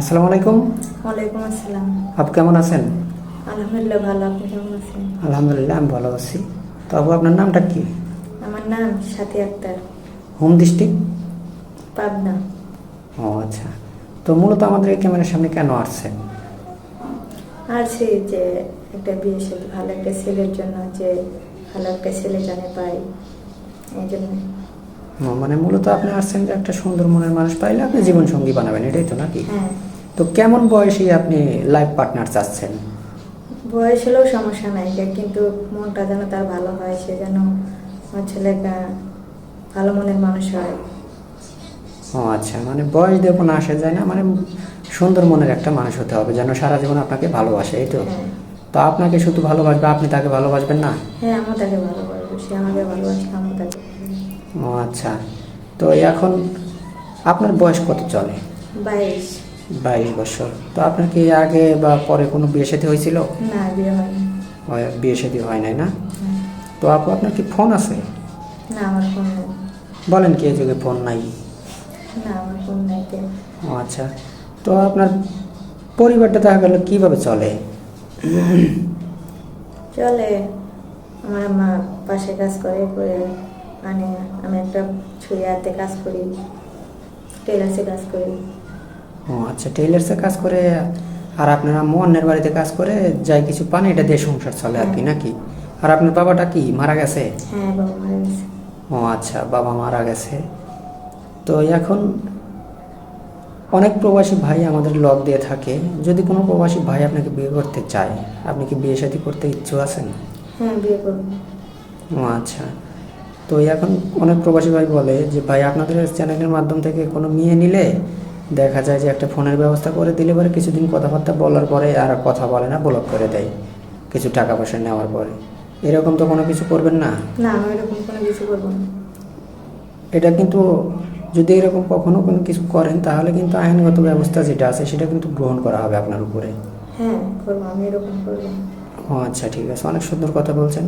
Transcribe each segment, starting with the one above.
আসসালামু আলাইকুম। ওয়ালাইকুম আসসালাম। আপু কেমন আছেন? আলহামদুলিল্লাহ ভালো আপনি কেমন আছেন? আলহামদুলিল্লাহ আমি ভালো আছি। তো আপু আপনার নামটা কি? আমার নাম সাথী আক্তার। Home district? পাবনা। ও আচ্ছা। তো মূলত আমাদের এই ক্যামেরার সামনে কেন আসছেন? আর সেই যে একটা বিয়ে সাথে ভালো একটা ছেলের জন্য যে ভালো একটা ছেলে জানে পাই এই জন্য। মানে মূলত আপনি আসছেন যে একটা সুন্দর মনের মানুষ পাইলে আপনি জীবন সঙ্গী বানাবেন এটাই তো নাকি? হ্যাঁ। তো কেমন বয়সে আপনি লাইফ পার্টনার চাচ্ছেন বয়স হলেও সমস্যা নাই কিন্তু মনটা যেন তার ভালো হয় সে যেন আমার ছেলেটা ভালো মনের মানুষ হয়। ও আচ্ছা মানে বয়স দেখো কোনো আসে যায় না মানে সুন্দর মনের একটা মানুষ হতে হবে যেন সারা জীবন আপনাকে ভালোবাসে এই তো? হ্যাঁ। তো আপনাকে শুধু ভালোবাসবে আপনি তাকে ভালোবাসবেন না? হ্যাঁ আমার তাকে ভালোবাসবো সে আমাকে ভালোবাসে আমার তাকে ও আচ্ছা তো এখন আপনার বয়স কত চলে? বাইশ। বাইশ বছর। তো আপনার কি আগে বা পরে কোনো বিয়ে সাথে হয়েছিল? না বিয়ে হয়নি। হয়- বিয়ে সাথে হয় নাই না? হ্যাঁ। তো আপু আপনার কি ফোন আছে? না আমার ফোন নেই। বলেন কি এই যুগে ফোন নাই? না আমার ফোন নেই ও আচ্ছা। তো আপনার পরিবারটা দেখা গেল কীভাবে চলে? চলে। আমার মা পাশে কাজ করে করে মানে আমি একটা ছুরি হাতে কাজ করি টেলার্সে কাজ করি। ও আচ্ছা টেইলার্সে কাজ করে আর আপনার আম্মু অন্যের বাড়িতে কাজ করে যাই কিছু পান এটা দিয়ে সংসার চলে আর কি নাকি? আর আপনার বাবাটা কি মারা গেছে? হ্যাঁ বাবা মারা গেছে। ও আচ্ছা বাবা মারা গেছে। তো এখন অনেক প্রবাসী ভাই আমাদের লগ দিয়ে থাকে। যদি কোনো প্রবাসী ভাই আপনাকে বিয়ে করতে চায় আপনি কি বিয়ে শাদী করতে ইচ্ছুক আছেন? হ্যাঁ বিয়ে করব। ও আচ্ছা। তো এখন অনেক প্রবাসী ভাই বলে যে ভাই আপনাদের চ্যানেলের মাধ্যম থেকে কোনো মেয়ে নিলে দেখা যায় যে একটা ফোনের ব্যবস্থা করে দিলে পরে কিছুদিন কথাবার্তা বলার পরে আর কথা বলে না ব্লক করে দেয় কিছু টাকা পয়সা নেওয়ার পরে। এরকম তো কোনো কিছু করবেন না? না আমি এরকম কোনো কিছু করব না। এটা কিন্তু যদি এরকম কখনো কোনো কিছু করেন তাহলে কিন্তু আইনগত ব্যবস্থা যেটা আছে সেটা কিন্তু গ্রহণ করা হবে আপনার উপরে। হ্যাঁ করব আমি এরকম করব। ও আচ্ছা ঠিক আছে। অনেক সুন্দর কথা বলছেন।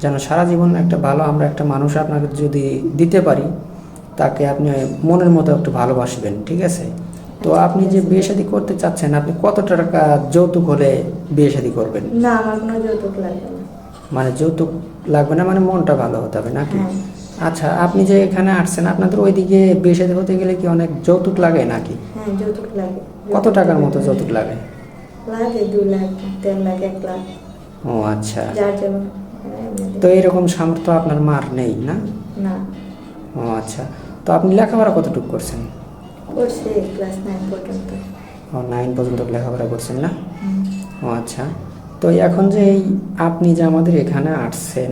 যেন সারা জীবন একটা ভালো আমরা একটা মানুষ আপনাকে যদি দিতে পারি তাকে আপনি মনের মতো একটু ভালোবাসবেন ঠিক আছে? তো আপনি যে বিয়ে শাদী করতে চাচ্ছেন আপনি কত টাকা যৌতুক হলে বিয়ে শাদী করবেন? না আমার কোনো যৌতুক লাগবে না। মানে যৌতুক লাগবে না মানে মনটা ভালো হতে হবে নাকি? হ্যাঁ। আচ্ছা আপনি যে এখানে আসছেন আপনাদের ওইদিকে বিয়ে শাদী হতে গেলে কি অনেক যৌতুক লাগে নাকি? হ্যাঁ যৌতুক লাগে। কত টাকার মতো যৌতুক লাগে? লাগে দুই লাখ দেড় লাখ এক লাখ। ও আচ্ছা। যার যেমন হ্যাঁ, তো এরকম সামর্থ্য আপনার মার নেই না? ও আচ্ছা। তো আপনি লেখাপড়া কতটুকু করছেন? করছে ক্লাস নাইন পর্যন্ত। ও নাইন পর্যন্ত লেখাপড়া করছেন না? ও আচ্ছা। তো এখন যে এই আপনি যে আমাদের এখানে আসছেন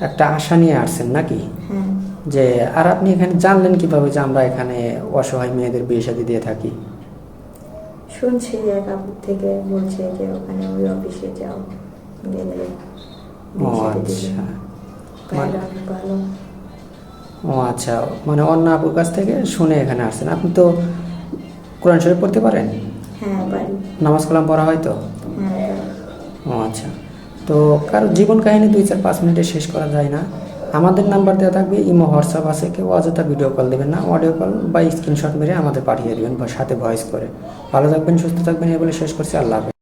একটা আশা নিয়ে আসছেন নাকি? হ্যাঁ। যে আর আপনি এখানে জানলেন কীভাবে যে আমরা এখানে অসহায় মেয়েদের বিয়ে শাদী দিয়ে থাকি? শুনছি এক থেকে বলছে যে ওখানে ওই অফিসে যাও গেলে ও। আচ্ছা। ভালো। ও আচ্ছা মানে অন্য আপুর কাছ থেকে শুনে এখানে আসছেন। আপনি তো কোরআন শরীফ পড়তে পারেন? হ্যাঁ নামাজ কালাম পড়া হয় তো? হ্যাঁ ও আচ্ছা। তো কারও জীবন কাহিনী দুই চার পাঁচ মিনিটে শেষ করা যায় না। আমাদের নাম্বার দেওয়া থাকবে ইমো হোয়াটসঅ্যাপ আছে কেউ অযথা ভিডিও কল দেবেন না। অডিও কল বা স্ক্রিনশট মেরে আমাদের পাঠিয়ে দেবেন বা সাথে ভয়েস করে। ভালো থাকবেন সুস্থ থাকবেন এ বলে শেষ করছি। আল্লাহ হাফেজ।